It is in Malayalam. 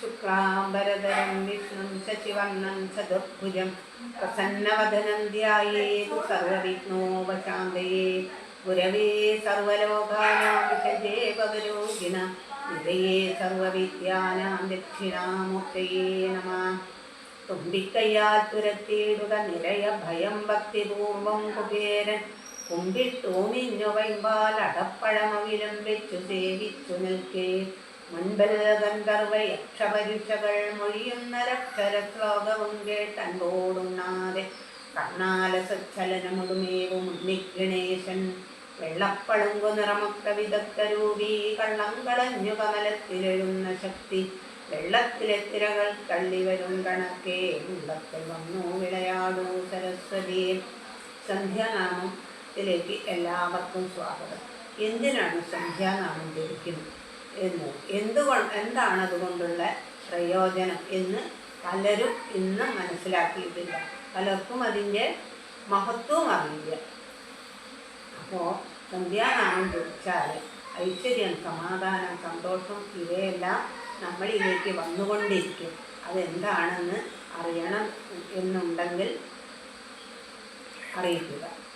ശുക്ലാംബരധരം വിഷ്ണും ശശിവർണം ചതുർഭുജം പ്രസന്നവദനം ധ്യായേതു സർവവിഘ്നോപശാന്തയേ ഗുരവേ സർവലോകാനാം വിഷജേ ഭവരോഗിണ നിധയേ സർവവിദ്യാനാം ദക്ഷിണാമൂർത്തയേ നമ തുമ്പിക്കയ്യാൽ തുരത്തിയിടുക നിരയ ഭയം ഭക്തിപൂർവം കുബേരൻ കുമ്പിട്ടൂമിഞ്ഞു വൈമ്പാൽ അടപ്പഴമവിലും വെച്ചു സേവിച്ചു നിൽക്കേ। മുൻപൽ ഗന്ധർവ രക്ഷരശ്ലോകവും മൊഴിയുന്നരക്ഷര ശ്ലോകവും കേട്ടൻപോടുണ്ണാതെ കർണാലസച്ചലനമുടുമേവും ഉണ്ണിഗണേശൻ. വെള്ളപ്പളുങ്കു വിദഗ്ധ രൂപീ കള്ളം കളഞ്ഞു കമലത്തിലെഴുന്ന ശക്തി. വെള്ളത്തിലെ തിരകൾ തള്ളി വരും കണക്കേ ഉള്ളത്തിൽ വന്നു വിളയാടൂ സരസ്വതി. സന്ധ്യാനാമത്തിലേക്ക് എല്ലാവർക്കും സ്വാഗതം. എന്തിനാണ് സന്ധ്യാനാമം ധരിക്കുന്നത് എന്ന്. എന്തുകൊണ്ട് എന്താണ് അതുകൊണ്ടുള്ള പ്രയോജനം എന്ന് പലരും ഇന്ന് മനസ്സിലാക്കിയിട്ടില്ല. പലർക്കും അതിന്റെ മഹത്വം അറിയില്ല. അപ്പോൾ സന്ധ്യാനാമം ജപിച്ചാൽ ഐശ്വര്യം സമാധാനം സന്തോഷം ഇവയെല്ലാം നമ്മളിലേക്ക് വന്നുകൊണ്ടിരിക്കും. അതെന്താണെന്ന് അറിയണം എന്നുണ്ടെങ്കിൽ അറിയിക്കുക.